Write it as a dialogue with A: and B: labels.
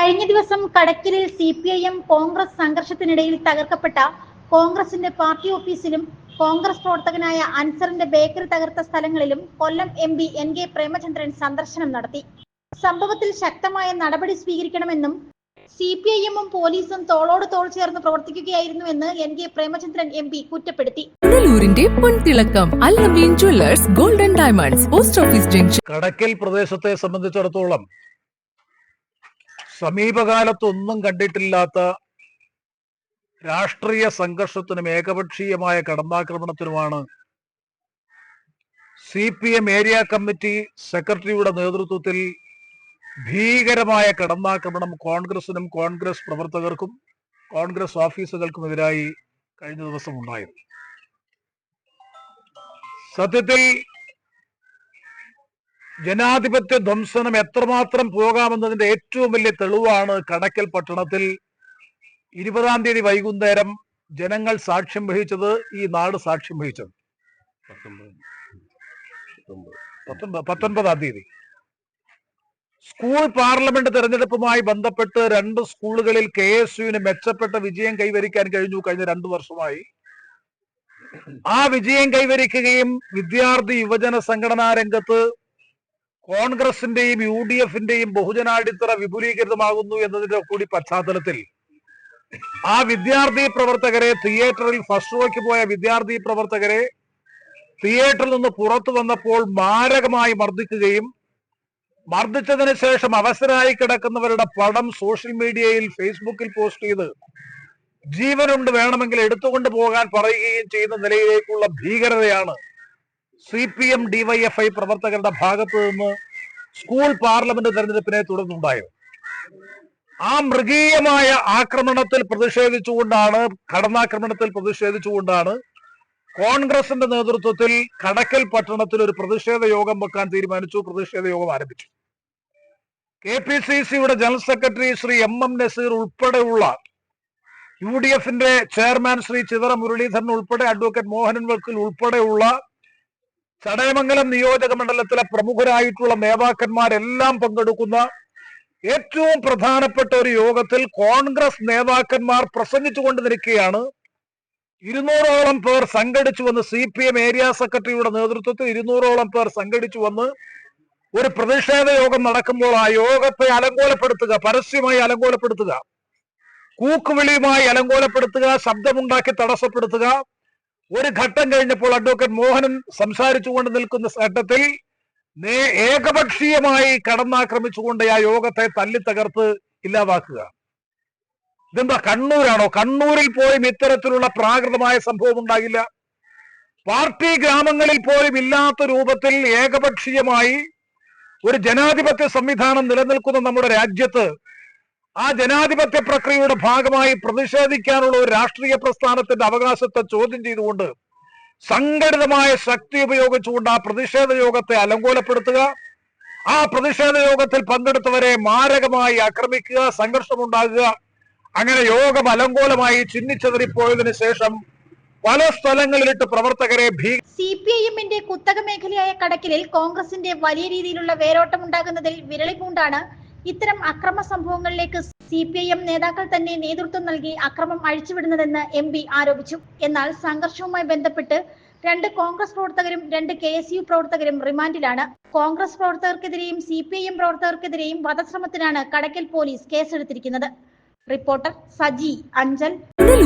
A: കഴിഞ്ഞ ദിവസം കടക്കിലിൽ C P I M Congress സംഘർഷത്തിനിടയിൽ തകർക്കപ്പെട്ട കോൺഗ്രസിന്റെ പാർട്ടി ഓഫീസിലും കോൺഗ്രസ് പ്രവർത്തകനായ അൻസറിന്റെ ബേക്കറി തകർത്ത സ്ഥലങ്ങളിലും Kollam M P N K Premachandran സന്ദർശനം നടത്തി. സംഭവത്തിൽ ശക്തമായ നടപടി സ്വീകരിക്കണമെന്നും സി പി ഐ എമ്മും പോലീസും തോളോട് തോൾ ചേർന്ന് പ്രവർത്തിക്കുകയായിരുന്നു എന്ന് N K Premachandran M P കുറ്റപ്പെടുത്തി.
B: പുനലൂരിന്റെ പൊൻതിളക്കം Allameen jewellers golden diamonds post office junction.
C: Kadakkal പ്രദേശത്തെ സംബന്ധിച്ചിടത്തോളം സമീപകാലത്തൊന്നും കണ്ടിട്ടില്ലാത്ത രാഷ്ട്രീയ സംഘർഷത്തിനും ഏകപക്ഷീയമായ കടന്നാക്രമണത്തിനുമാണ് C P M area committee സെക്രട്ടറിയുടെ നേതൃത്വത്തിൽ ഭീകരമായ കടന്നാക്രമണം കോൺഗ്രസിനും കോൺഗ്രസ് പ്രവർത്തകർക്കും കോൺഗ്രസ് ഓഫീസുകൾക്കുമെതിരായി കഴിഞ്ഞ ദിവസം ഉണ്ടായത്. സത്യത്തിൽ ജനാധിപത്യ ധ്വംസനം എത്രമാത്രം പോകാമെന്നതിന്റെ ഏറ്റവും വലിയ തെളിവാണ് കടക്കൽ പട്ടണത്തിൽ. ഇരുപതാം തീയതി വൈകുന്നേരം ജനങ്ങൾ സാക്ഷ്യം വഹിച്ചത് ഈ നാട് സാക്ഷ്യം വഹിച്ചത്. പത്തൊൻപത് തീയതി. സ്കൂൾ പാർലമെന്റ് തെരഞ്ഞെടുപ്പുമായി ബന്ധപ്പെട്ട് രണ്ട് സ്കൂളുകളിൽ കെ എസ് യുവിന് മെച്ചപ്പെട്ട വിജയം കൈവരിക്കാൻ കഴിഞ്ഞു കഴിഞ്ഞ രണ്ടു വർഷമായി. ആ വിജയം കൈവരിക്കുകയും വിദ്യാർത്ഥി യുവജന സംഘടനാ രംഗത്ത് കോൺഗ്രസിന്റെയും യു ഡി എഫിന്റെയും ബഹുജനാടിത്തറ വിപുലീകൃതമാകുന്നു എന്നതിന്റെ കൂടി പശ്ചാത്തലത്തിൽ ആ വിദ്യാർത്ഥി പ്രവർത്തകരെ തിയേറ്ററിൽ ഫസ്റ്റ് ഷോയ്ക്ക് പോയ വിദ്യാർത്ഥി പ്രവർത്തകരെ തിയേറ്ററിൽ നിന്ന് പുറത്തു വന്നപ്പോൾ മാരകമായി മർദ്ദിക്കുകയും മർദ്ദിച്ചതിന് ശേഷം അവസരമായി കിടക്കുന്നവരുടെ പടം സോഷ്യൽ മീഡിയയിൽ ഫേസ്ബുക്കിൽ പോസ്റ്റ് ചെയ്ത് ജീവനുണ്ട് വേണമെങ്കിൽ എടുത്തുകൊണ്ട് പോകാൻ പറയുകയും ചെയ്യുന്ന നിലയിലേക്കുള്ള ഭീകരതയാണ് സി പി എം ഡിവൈഎഫ്ഐ പ്രവർത്തകരുടെ ഭാഗത്തു നിന്ന് സ്കൂൾ പാർലമെന്റ് തെരഞ്ഞെടുപ്പിനെ തുടർന്നുണ്ടായത്. ആ മൃഗീയമായ ആക്രമണത്തിൽ പ്രതിഷേധിച്ചുകൊണ്ടാണ് കടന്നാക്രമണത്തിൽ പ്രതിഷേധിച്ചുകൊണ്ടാണ് കോൺഗ്രസിന്റെ നേതൃത്വത്തിൽ കടക്കൽ പട്ടണത്തിൽ ഒരു പ്രതിഷേധ യോഗം വെക്കാൻ തീരുമാനിച്ചു. പ്രതിഷേധ യോഗം ആരംഭിച്ചു. കെ പി സി സിയുടെ general secretary Shri M M Naseer ഉൾപ്പെടെയുള്ള യു ഡി എഫിന്റെ ചെയർമാൻ ശ്രീ ചിതറ മുരളീധരൻ ഉൾപ്പെടെ അഡ്വക്കേറ്റ് മോഹനൻ വക്കീൽ ഉൾപ്പെടെയുള്ള ചടയമംഗലം നിയോജക മണ്ഡലത്തിലെ പ്രമുഖരായിട്ടുള്ള നേതാക്കന്മാരെല്ലാം പങ്കെടുക്കുന്ന ഏറ്റവും പ്രധാനപ്പെട്ട ഒരു യോഗത്തിൽ കോൺഗ്രസ് നേതാക്കന്മാർ പ്രസംഗിച്ചുകൊണ്ട് നിൽക്കുകയാണ്. ഇരുന്നൂറോളം പേർ സംഘടിച്ചു വന്ന് സി പി എം ഏരിയ സെക്രട്ടറിയുടെ നേതൃത്വത്തിൽ ഇരുന്നൂറോളം പേർ സംഘടിച്ചു വന്ന് ഒരു പ്രതിഷേധ യോഗം നടക്കുമ്പോൾ ആ യോഗത്തെ അലങ്കോലപ്പെടുത്തുക പരസ്യമായി അലങ്കോലപ്പെടുത്തുക കൂക്കുവിളിയുമായി അലങ്കോലപ്പെടുത്തുക ശബ്ദമുണ്ടാക്കി തടസ്സപ്പെടുത്തുക ഒരു ഘട്ടം കഴിഞ്ഞപ്പോൾ അഡ്വക്കേറ്റ് മോഹനൻ സംസാരിച്ചുകൊണ്ട് നിൽക്കുന്ന ഘട്ടത്തിൽ ഏകപക്ഷീയമായി കടന്നാക്രമിച്ചുകൊണ്ട് ആ യോഗത്തെ തല്ലി തകർത്ത് ഇല്ലാതാക്കുക. ഇതെന്താ കണ്ണൂരാണോ? കണ്ണൂരിൽ പോലും ഇത്തരത്തിലുള്ള പ്രാകൃതമായ സംഭവം ഉണ്ടാകില്ല പാർട്ടി ഗ്രാമങ്ങളിൽ പോലും ഇല്ലാത്ത രൂപത്തിൽ ഏകപക്ഷീയമായി ഒരു ജനാധിപത്യ സംവിധാനം നിലനിൽക്കുന്ന നമ്മുടെ രാജ്യത്ത് ആ ജനാധിപത്യ പ്രക്രിയയുടെ ഭാഗമായി പ്രതിഷേധിക്കാനുള്ള ഒരു രാഷ്ട്രീയ പ്രസ്ഥാനത്തിന്റെ അവകാശത്തെ ചോദ്യം ചെയ്തുകൊണ്ട് സംഘടിതമായ ശക്തി ഉപയോഗിച്ചുകൊണ്ട് ആ പ്രതിഷേധ യോഗത്തെ അലങ്കോലപ്പെടുത്തുക. ആ പ്രതിഷേധ യോഗത്തിൽ പങ്കെടുത്തവരെ മാരകമായി ആക്രമിക്കുക സംഘർഷമുണ്ടാകുക അങ്ങനെ യോഗം അലങ്കോലമായി ചിന്നിച്ചെതറിപ്പോയതിനു ശേഷം പല സ്ഥലങ്ങളിലിട്ട് പ്രവർത്തകരെ
A: സി പി ഐ എമ്മിന്റെ കുത്തക മേഖലയായ കടക്കിലിൽ കോൺഗ്രസിന്റെ വലിയ രീതിയിലുള്ള വേരോട്ടം ഉണ്ടാകുന്നതിൽ വിരളി പൂണ്ടാണ് ഇത്തരം അക്രമ സംഭവങ്ങളിലേക്ക് സി പി ഐ എം നേതാക്കൾ തന്നെ നേതൃത്വം നൽകി അക്രമം അഴിച്ചുവിടുന്നതെന്ന് എം പി ആരോപിച്ചു. എന്നാൽ സംഘർഷവുമായി ബന്ധപ്പെട്ട് രണ്ട് കോൺഗ്രസ് പ്രവർത്തകരും രണ്ട് കെ എസ് യു പ്രവർത്തകരും റിമാൻഡിലാണ്. കോൺഗ്രസ് പ്രവർത്തകർക്കെതിരെയും സി പി ഐ എം പ്രവർത്തകർക്കെതിരെയും വധശ്രമത്തിനാണ് കടക്കൽ പോലീസ് കേസെടുത്തിരിക്കുന്നത്. റിപ്പോർട്ടർ സജി അഞ്ചൽ.